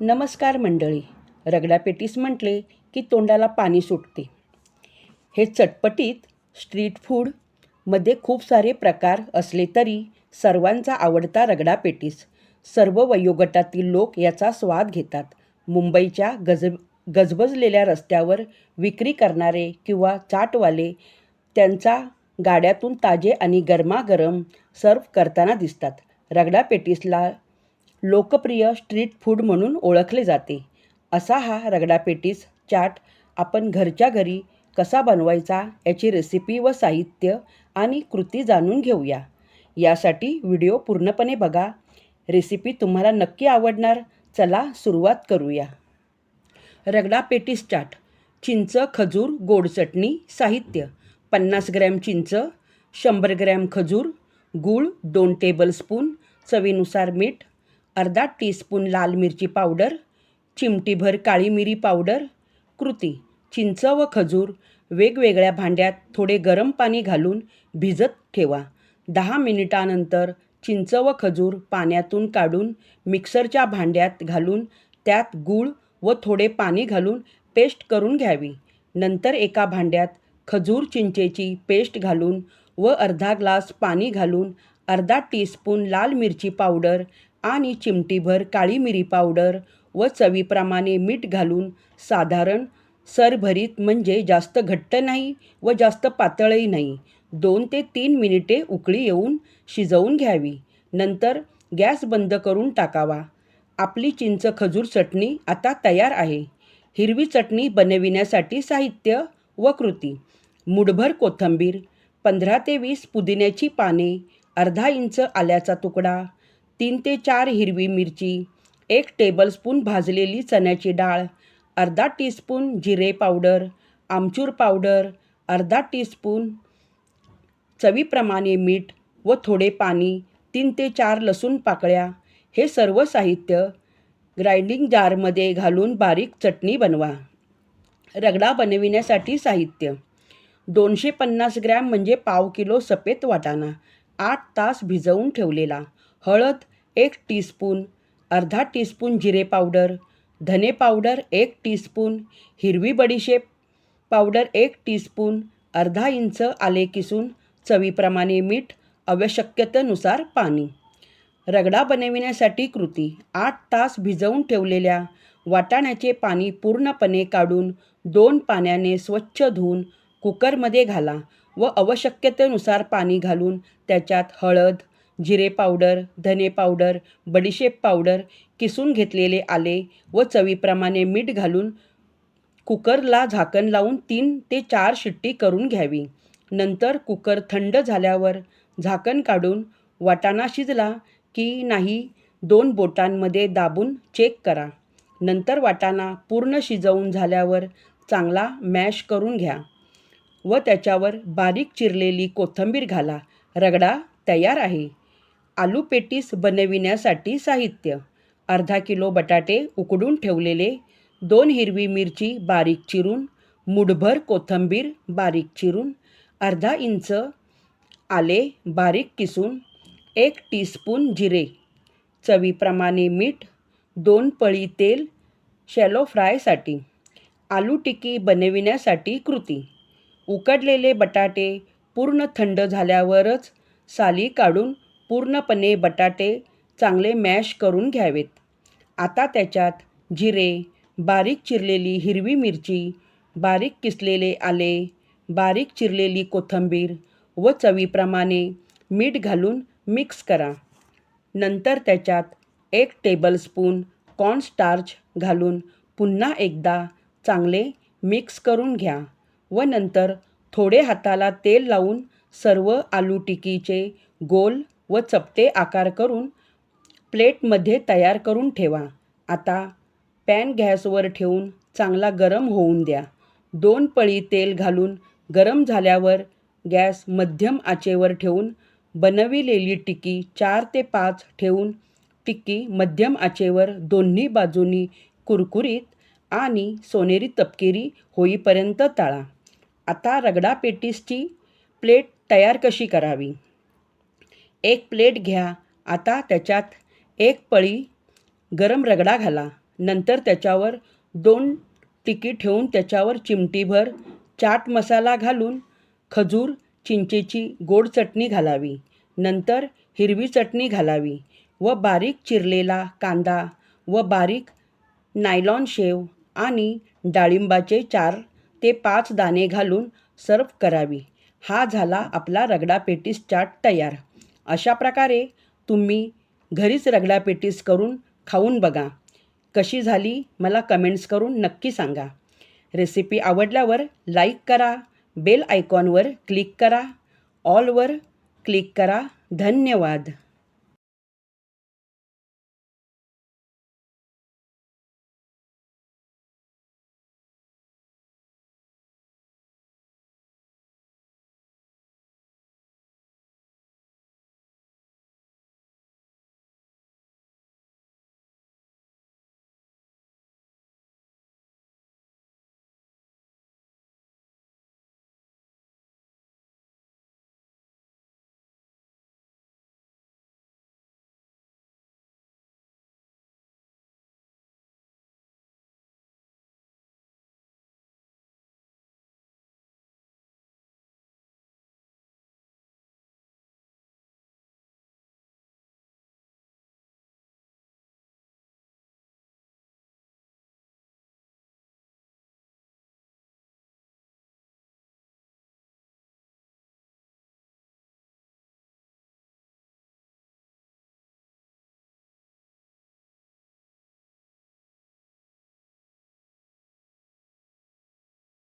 नमस्कार मंडळी. रगडा पेटीस म्हटले की तोंडाला पाणी सुटते. हे चटपटीत स्ट्रीट फूडमध्ये खूप सारे प्रकार असले तरी सर्वांचा आवडता रगडा पेटीस. सर्व वयोगटातील लोक याचा स्वाद घेतात. मुंबईच्या गज गजबजलेल्या रस्त्यावर विक्री करणारे किंवा चाटवाले त्यांचा गाड्यातून ताजे आणि गरमागरम सर्व करताना दिसतात. रगडा पेटीसला लोकप्रिय स्ट्रीट फूड म्हणून ओळखले जाते. असा हा रगडापेटीस चाट आपण घरच्या घरी कसा बनवायचा याची रेसिपी व साहित्य आणि कृती जाणून घेऊया. यासाठी व्हिडिओ पूर्णपणे बघा. रेसिपी तुम्हाला नक्की आवडणार. चला सुरुवात करूया. रगडा पेटीस चाट चिंच खजूर गोड चटणी साहित्य पन्नास ग्रॅम चिंच शंभर ग्रॅम खजूर गूळ दोन टेबलस्पून चवीनुसार मीठ अर्धा टीस्पून लाल मिरची पावडर चिमटीभर काळी मिरी पावडर कृती चिंच व खजूर वेगवेगळ्या भांड्यात थोडे गरम पाणी घालून भिजत ठेवा. दहा मिनिटानंतर चिंच व खजूर पाण्यातून काढून मिक्सरच्या भांड्यात घालून त्यात गूळ व थोडे पाणी घालून पेस्ट करून घ्यावी. नंतर एका भांड्यात खजूर चिंचेची पेस्ट घालून व अर्धा ग्लास पाणी घालून अर्धा टीस्पून लाल मिरची पावडर आणि चिमटीभर काळी मिरी पावडर व चवीप्रमाणे मीठ घालून साधारण सरभरीत म्हणजे जास्त घट्ट नाही व जास्त पातळही नाही. दोन ते तीन मिनिटे उकळी येऊन शिजवून घ्यावी. नंतर गॅस बंद करून टाकावा. आपली चिंच खजूर चटणी आता तयार आहे. हिरवी चटणी बनविण्यासाठी साहित्य व कृती. मुठभर कोथिंबीर पंधरा ते वीस पुदिन्याची पाने अर्धा इंच आल्याचा तुकडा तीन ते चार हिरवी मिरची एक टेबलस्पून भाजलेली चण्याची डाळ अर्धा टीस्पून जिरे पावडर आमचूर पावडर अर्धा टीस्पून चवीप्रमाणे मीठ व थोडे पाणी तीन ते चार लसूण पाकळ्या हे सर्व साहित्य ग्राइंडिंग जारमध्ये घालून बारीक चटणी बनवा. रगडा बनविण्यासाठी साहित्य. दोनशे पन्नास ग्रॅम म्हणजे पाव किलो सफेद वाटाणा आठ तास भिजवून ठेवलेला. हळद एक टीस्पून अर्धा टीस्पून जिरे पावडर धने पावडर एक टीस्पून हिरवी बडीशेप पावडर एक टीस्पून अर्धा इंच आले किसून चवीप्रमाणे मीठ आवश्यकतेनुसार पाणी. रगडा बनविण्यासाठी कृती. आठ तास भिजवून ठेवलेल्या वाटाण्याचे पाणी पूर्णपणे काढून दोन पाण्याने स्वच्छ धुवून कुकरमध्ये घाला व आवश्यकतेनुसार पाणी घालून त्याच्यात हळद जिरे पावडर धने पावडर बडीशेप पावडर किसून घेतलेले आले व चवीप्रमाणे मीठ घालून कुकरला झाकण लावून तीन ते चार शिट्टी करून घ्यावी. नंतर कुकर थंड झाल्यावर झाकण काढून वाटाणा शिजला की नाही दोन बोटांमध्ये दाबून चेक करा. नंतर वाटाणा पूर्ण शिजवून झाल्यावर चांगला मॅश करून घ्या व त्याच्यावर बारीक चिरलेली कोथिंबीर घाला. रगडा तयार आहे. आलू पेटीस बनविण्यासाठी साहित्य. अर्धा किलो बटाटे उकडून ठेवलेले दोन हिरवी मिरची बारीक चिरून मुठभर कोथिंबीर बारीक चिरून अर्धा इंच आले बारीक किसून एक टीस्पून जिरे चवीप्रमाणे मीठ दोन पळी तेल शॅलो फ्रायसाठी आलू टिक्की बनविण्यासाठी कृती. उकडलेले बटाटे पूर्ण थंड झाल्यावरच साली काढून पूर्णपणे बटाटे चांगले मॅश करून घ्यावेत. आता त्याच्यात जिरे बारीक चिरलेली हिरवी मिरची बारीक किसलेले आले बारीक चिरलेली कोथिंबीर व चवीप्रमाणे मीठ घालून मिक्स करा. नंतर त्याच्यात एक टेबलस्पून कॉर्नस्टार्च घालून पुन्हा एकदा चांगले मिक्स करून घ्या व नंतर थोडे हाताला तेल लावून सर्व आलू टिकीचे गोल व चपटे आकार करून प्लेटमध्ये तयार करून ठेवा. आता पॅन गॅसवर ठेवून चांगला गरम होऊन द्या. दोन पळी तेल घालून गरम झाल्यावर गॅस मध्यम आचेवर ठेवून बनविलेली टिक्की चार ते पाच ठेवून टिक्की मध्यम आचेवर दोन्ही बाजूनी कुरकुरीत आणि सोनेरी तपकिरी होईपर्यंत तळा. आता रगडा पेटीसची प्लेट तयार कशी करावी? एक प्लेट घ्या. आता त्याच्यात एक पळी गरम रगडा घाला. नंतर त्याच्यावर दोन टिकी ठेवून त्याच्यावर चिमटीभर चाट मसाला घालून खजूर चिंचेची गोड चटणी घालावी. नंतर हिरवी चटणी घालावी व बारीक चिरलेला कांदा व बारीक नायलॉन शेव आणि डाळिंबाचे चार ते पाच दाणे घालून सर्व करावी. हा झाला आपला रगडा पेटीस चाट तयार. अशा प्रकारे तुम्ही घरीच रगडा पेटीस करून खाऊन बघा. कशी झाली मला कमेंट्स करून नक्की सांगा. रेसिपी आवडल्यावर लाईक करा बेल आयकॉनवर क्लिक करा ऑलवर क्लिक करा. धन्यवाद.